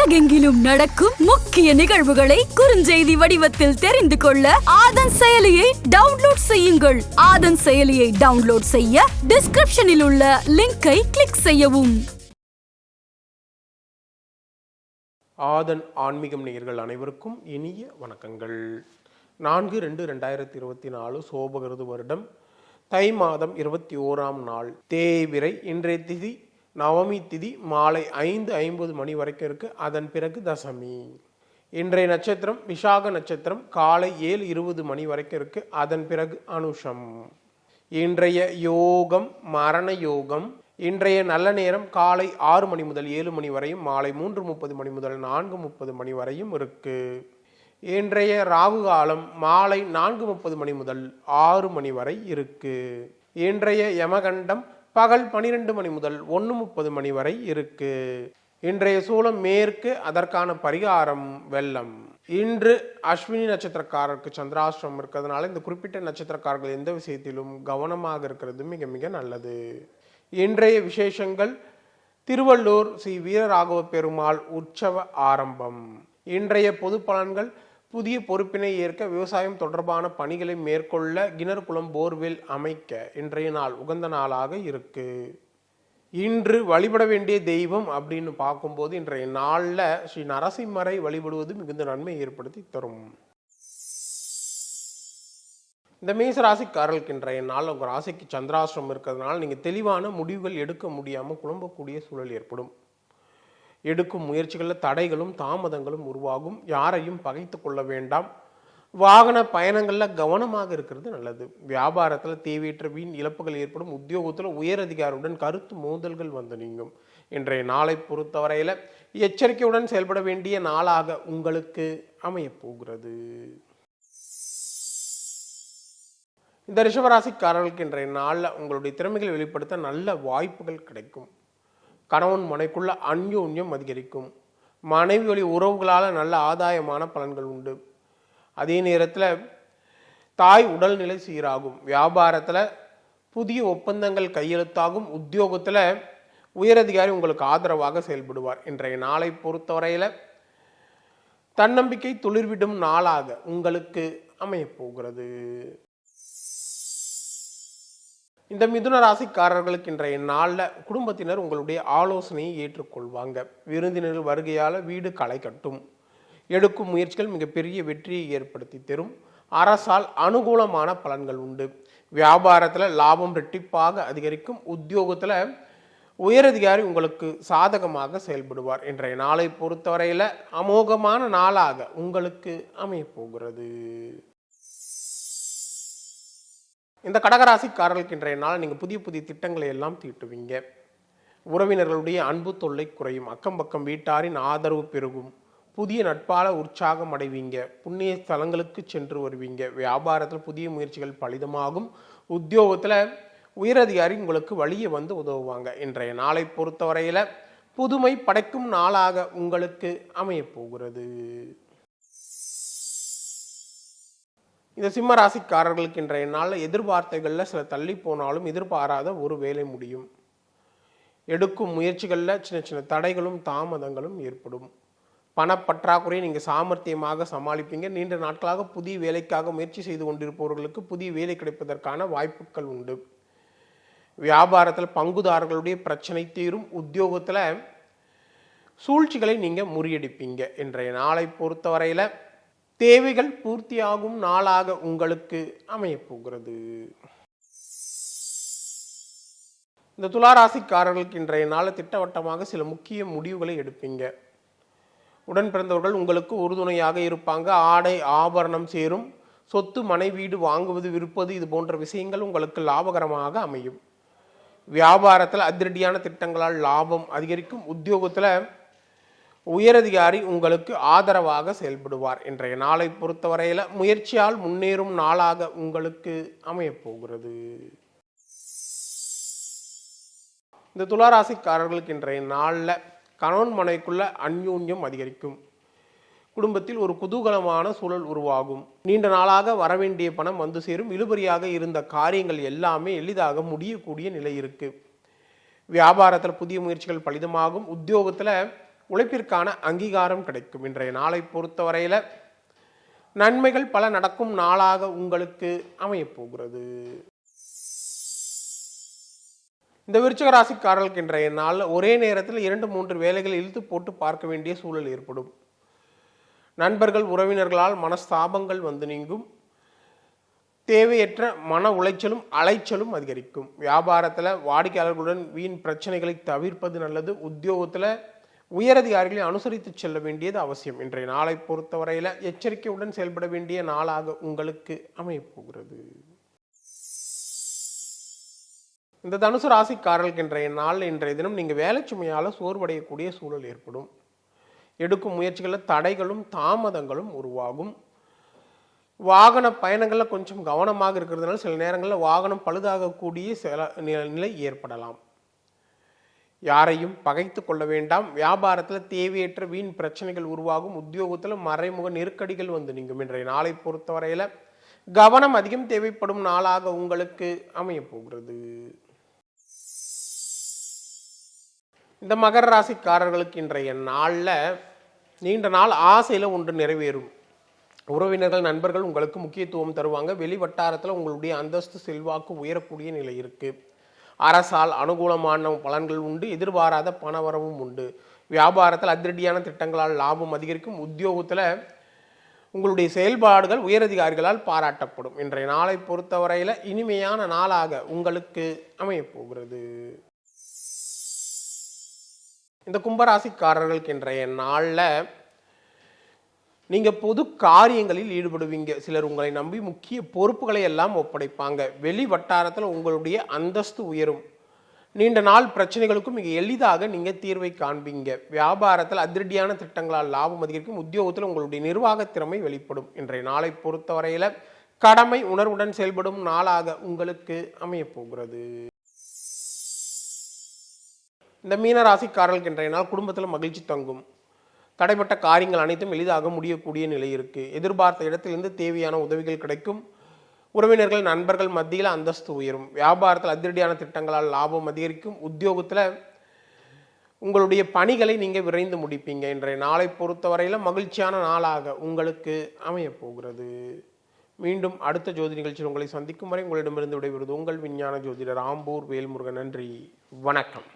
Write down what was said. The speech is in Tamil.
உலகெங்கிலும் நடக்கும் முக்கிய நிகழ்வுகளை குறுஞ்செய்தி வடிவத்தில் தெரிந்து கொள்ள ஆதன் செயலியை டவுன்லோட் செய்யுங்கள். ஆதன் செயலியை டவுன்லோட் செய்ய டிஸ்கிரிப்ஷனில் உள்ள லிங்கை கிளிக் செய்யவும். ஆதன் ஆன்மீகம் நேயர்கள் அனைவருக்கும் இனிய வணக்கங்கள். நான்கு ரெண்டு ரெண்டாயிரத்தி இருபத்தி நாலு சோபகிருது வருடம் தை மாதம் இருபத்தி ஓராம் நாள். தேய்பிறை இன்றைய திதி நவமி திதி மாலை ஐந்து ஐம்பது மணி வரைக்கும் இருக்கு. அதன் பிறகு தசமி. இன்றைய நட்சத்திரம் விசாக நட்சத்திரம் காலை ஏழு இருபது மணி வரைக்கும் இருக்கு. அதன் பிறகு அனுஷம். இன்றைய யோகம் மரண யோகம். இன்றைய நல்ல நேரம் காலை ஆறு மணி முதல் ஏழு மணி வரையும் மாலை மூன்று முப்பது மணி முதல் நான்கு முப்பது மணி வரையும் இருக்கு. இன்றைய ராகு காலம் மாலை நான்கு முப்பது மணி முதல் ஆறு மணி வரை இருக்கு. இன்றைய யமகண்டம் பகல் பனிரெண்டு மணி முதல் ஒன்று முப்பது மணி வரை இருக்கு. இன்றைய சூலம் மேற்கு அதற்கான பரிகாரம் வெள்ளம். இன்று அஸ்வினி நட்சத்திரக்காரருக்கு சந்திராஷ்டிரம் இருக்கிறதுனால இந்த குறிப்பிட்ட நட்சத்திரக்காரர்கள் எந்த விஷயத்திலும் கவனமாக இருக்கிறது மிக மிக நல்லது. இன்றைய விசேஷங்கள் திருவள்ளூர் ஸ்ரீ வீரராகவ பெருமாள் உற்சவ ஆரம்பம். இன்றைய பொது பலன்கள் புதிய பொறுப்பினை ஏற்க விவசாயம் தொடர்பான பணிகளை மேற்கொள்ள கிணறுகுளம் போர்வெல் அமைக்க இன்றைய நாள் உகந்த நாளாக இருக்கு. இன்று வழிபட வேண்டிய தெய்வம் அப்படின்னு பார்க்கும்போது இன்றைய நாளில் ஸ்ரீ நரசிம்மரை வழிபடுவது மிகுந்த நன்மை ஏற்படுத்தி தரும். இந்த மேச ராசிக்காரர்களுக்கு இன்றைய நாள் உங்கள் ராசிக்கு சந்திராசிரம் இருக்கிறதுனால நீங்கள் தெளிவான முடிவுகள் எடுக்க முடியாமல் குழம்பக்கூடிய சூழல் ஏற்படும். எடுக்கும் முயற்சிகளில் தடைகளும் தாமதங்களும் உருவாகும். யாரையும் பகைத்து கொள்ள வேண்டாம். வாகன பயணங்களில் கவனமாக இருக்கிறது நல்லது. வியாபாரத்தில் தேவையற்ற வீண் இழப்புகள் ஏற்படும். உத்தியோகத்தில் உயர் அதிகாரியுடன் கருத்து மோதல்கள் வந்து நீங்கும். இன்றைய நாளை பொறுத்தவரையில் எச்சரிக்கையுடன் செயல்பட வேண்டிய நாளாக உங்களுக்கு அமையப் போகிறது. இந்த ரிஷபராசிக்காரர்களுக்கு இன்றைய நாளில் உங்களுடைய திறமைகளை வெளிப்படுத்த நல்ல வாய்ப்புகள் கிடைக்கும். கணவன் மனைக்குள்ள அந்யோன்யம் அதிகரிக்கும். மனைவி வழி உறவுகளால் நல்ல ஆதாயமான பலன்கள் உண்டு. அதே நேரத்தில் தாய் உடல்நிலை சீராகும். வியாபாரத்தில் புதிய ஒப்பந்தங்கள் கையெழுத்தாகும். உத்தியோகத்தில் உயரதிகாரி உங்களுக்கு ஆதரவாக செயல்படுவார். இன்றைய நாளை பொறுத்தவரையில் தன்னம்பிக்கை துளிர்விடும் நாளாக உங்களுக்கு அமையப் போகிறது இந்த மிதுன ராசிக்காரர்களுக்கு இன்றைய நாளில் குடும்பத்தினர் உங்களுடைய ஆலோசனையை ஏற்றுக்கொள்வாங்க. விருந்தினர் வருகையால் வீடு களை கட்டும் எடுக்கும் முயற்சிகள் மிகப்பெரிய வெற்றியை ஏற்படுத்தி தரும். அரசால் அனுகூலமான பலன்கள் உண்டு. வியாபாரத்தில் லாபம் ரெட்டிப்பாக அதிகரிக்கும். உத்தியோகத்தில் உயரதிகாரி உங்களுக்கு சாதகமாக செயல்படுவார். இன்றைய நாளை பொறுத்தவரையில் அமோகமான நாளாக உங்களுக்கு அமையப்போகிறது. இந்த கடகராசிக்காரர்களுக்கு இன்றைய நாள் நீங்கள் புதிய புதிய திட்டங்களை எல்லாம் தீட்டுவீங்க. உறவினர்களுடைய அன்பு தொல்லை குறையும். அக்கம் பக்கம் வீட்டாரின் ஆதரவு பெருகும். புதிய நட்பால உற்சாகம் அடைவீங்க. புண்ணிய ஸ்தலங்களுக்கு சென்று வருவீங்க. வியாபாரத்தில் புதிய முயற்சிகள் பலிதமாகும். உத்தியோகத்தில் உயரதிகாரி உங்களுக்கு வழியே வந்து உதவுவாங்க. இன்றைய நாளை பொறுத்தவரையில் புதுமை படைக்கும் நாளாக உங்களுக்கு அமையப் இந்த சிம்ம ராசிக்காரர்களுக்கு இன்றைய நாளில் எதிர்பார்த்தைகளில் சில தள்ளி போனாலும் எதிர்பாராத ஒரு வேலை முடியும். எடுக்கும் முயற்சிகளில் சின்ன சின்ன தடைகளும் தாமதங்களும் ஏற்படும். பணப்பற்றாக்குறையை நீங்கள் சாமர்த்தியமாக சமாளிப்பீங்க. நீண்ட நாட்களாக புதிய வேலைக்காக முயற்சி செய்து கொண்டிருப்பவர்களுக்கு புதிய வேலை கிடைப்பதற்கான வாய்ப்புகள் உண்டு. வியாபாரத்தில் பங்குதாரர்களுடைய பிரச்சனை தீரும். உத்தியோகத்தில் சூழ்ச்சிகளை நீங்கள் முறியடிப்பீங்க. இன்றைய நாளை பொறுத்தவரையில் தேவைகள் பூர்த்தியாகும் நாளாக உங்களுக்கு அமையப்போகிறது. இந்த துளாராசிக்காரர்களுக்கு இன்றைய நாள் திட்டவட்டமாக சில முக்கிய முடிவுகளை எடுப்பீங்க. உடன் பிறந்தவர்கள் உங்களுக்கு உறுதுணையாக இருப்பாங்க. ஆடை ஆபரணம் சேரும். சொத்து மனை வீடு வாங்குவது விற்பது இது போன்ற விஷயங்கள் உங்களுக்கு லாபகரமாக அமையும். வியாபாரத்தில் அதிரடியான திட்டங்களால் லாபம் அதிகரிக்கும். உத்தியோகத்தில் உயரதிகாரி உங்களுக்கு ஆதரவாக செயல்படுவார். இன்றைய நாளை பொறுத்தவரையில் முயற்சியால் முன்னேறும் நாளாக உங்களுக்கு அமையப் போகிறது இந்த துளாராசிக்காரர்களுக்கு இன்றைய நாளில் கணவன் மனைக்குள்ள அந்யூன்யம் அதிகரிக்கும். குடும்பத்தில் ஒரு குதூகலமான சூழல் உருவாகும். நீண்ட நாளாக வரவேண்டிய பணம் வந்து சேரும். இழுபறியாக இருந்த காரியங்கள் எல்லாமே எளிதாக முடியக்கூடிய நிலை இருக்குது வியாபாரத்தில் புதிய முயற்சிகள் பலிதமாகும். உத்தியோகத்தில் உழைப்பிற்கான அங்கீகாரம் கிடைக்கும். இன்றைய நாளை பொறுத்தவரையில் நன்மைகள் பல நடக்கும் நாளாக உங்களுக்கு அமையப்போகிறது இந்த விருச்சிக ராசிக்காரர்களுக்கு இன்றைய நாளில் ஒரே நேரத்தில் இரண்டு மூன்று வேலைகள் இழுத்து போட்டு பார்க்க வேண்டிய சூழல் ஏற்படும். நண்பர்கள் உறவினர்களால் மனஸ்தாபங்கள் வந்து நீங்கும். தேவையற்ற மன உளைச்சலும் அலைச்சலும் அதிகரிக்கும். வியாபாரத்தில் வாடிக்கையாளர்களுடன் வீண் பிரச்சனைகளை தவிர்ப்பது நல்லது. உத்தியோகத்தில் உயரதிகாரிகளை அனுசரித்து செல்ல வேண்டியது அவசியம். இன்றைய நாளை பொறுத்தவரையில் எச்சரிக்கையுடன் செயல்பட வேண்டிய நாளாக உங்களுக்கு அமையப்போகிறது. இந்த தனுசு ராசிக்காரர்களுக்கு இன்றைய நாள் இன்றைய தினம் நீங்கள் வேலை சுமையால் சோர்வடையக்கூடிய சூழல் ஏற்படும். எடுக்கும் முயற்சிகளில் தடைகளும் தாமதங்களும் உருவாகும். வாகன பயணங்களில் கொஞ்சம் கவனமாக இருக்கிறதுனால சில நேரங்களில் வாகனம் பழுதாகக்கூடிய சில நிலை ஏற்படலாம். யாரையும் பகைத்து கொள்ள வேண்டாம். வியாபாரத்தில் தேவையற்ற வீண் பிரச்சனைகள் உருவாகும். உத்தியோகத்தில் மறைமுக நெருக்கடிகள் வந்து நீங்கும். இன்றைய நாளை பொறுத்தவரையில் கவனம் அதிகம் தேவைப்படும் நாளாக உங்களுக்கு அமையப்போகிறது இந்த மகர ராசிக்காரர்களுக்கு இன்றைய நாளில் நீண்ட நாள் ஆசையில் ஒன்று நிறைவேறும். உறவினர்கள் நண்பர்கள் உங்களுக்கு முக்கியத்துவம் தருவாங்க. வெளி வட்டாரத்தில் உங்களுடைய அந்தஸ்து செல்வாக்கு உயரக்கூடிய நிலை இருக்குது அரசால் அனுகூலமான பலன்கள் உண்டு எதிர்பாராத பணவரவும் உண்டு. வியாபாரத்தில் அதிரடியான திட்டங்களால் லாபம் அதிகரிக்கும். உத்தியோகத்தில் உங்களுடைய செயல்பாடுகள் உயரதிகாரிகளால் பாராட்டப்படும். இன்றைய நாளை பொறுத்தவரையில் இனிமையான நாளாக உங்களுக்கு அமையப்போகிறது இந்த கும்பராசிக்காரர்களுக்கு இன்றைய நாளில் நீங்கள் பொது காரியங்களில் ஈடுபடுவீங்க. சிலர் உங்களை நம்பி முக்கிய பொறுப்புகளை எல்லாம் ஒப்படைப்பாங்க. வெளி வட்டாரத்தில் உங்களுடைய அந்தஸ்து உயரும். நீண்ட நாள் பிரச்சனைகளுக்கும் மிக எளிதாக நீங்கள் தீர்வை காண்பீங்க. வியாபாரத்தில் அதிரடியான திட்டங்களால் லாபம் அதிகரிக்கும். உத்தியோகத்தில் உங்களுடைய நிர்வாக திறமை வெளிப்படும். இன்றைய நாளை பொறுத்தவரையில் கடமை உணர்வுடன் செயல்படும் நாளாக உங்களுக்கு அமையப் போகிறது. இந்த மீனராசிக்காரர்களுக்கு இன்றைய நாள் குடும்பத்தில் மகிழ்ச்சி தங்கும். தடைப்பட்ட காரியங்கள் அனைத்தும் எளிதாக முடியக்கூடிய நிலை இருக்குது எதிர்பார்த்த இடத்திலிருந்து தேவையான உதவிகள் கிடைக்கும். உறவினர்கள் நண்பர்கள் மத்தியில் அந்தஸ்து உயரும். வியாபாரத்தில் அதிரடியான திட்டங்களால் லாபம் அதிகரிக்கும். உத்தியோகத்தில் உங்களுடைய பணிகளை நீங்கள் விரைந்து முடிப்பீங்க. இன்றைய நாளை பொறுத்தவரையில் மகிழ்ச்சியான நாளாக உங்களுக்கு அமையப்போகிறது மீண்டும் அடுத்த ஜோதி நிகழ்ச்சியில் உங்களை சந்திக்கும் வரை உங்களிடமிருந்து விடைபெறுவது உங்கள் விஞ்ஞான ஜோதிடர் ஆம்பூர் வேல்முருகன். நன்றி. வணக்கம்.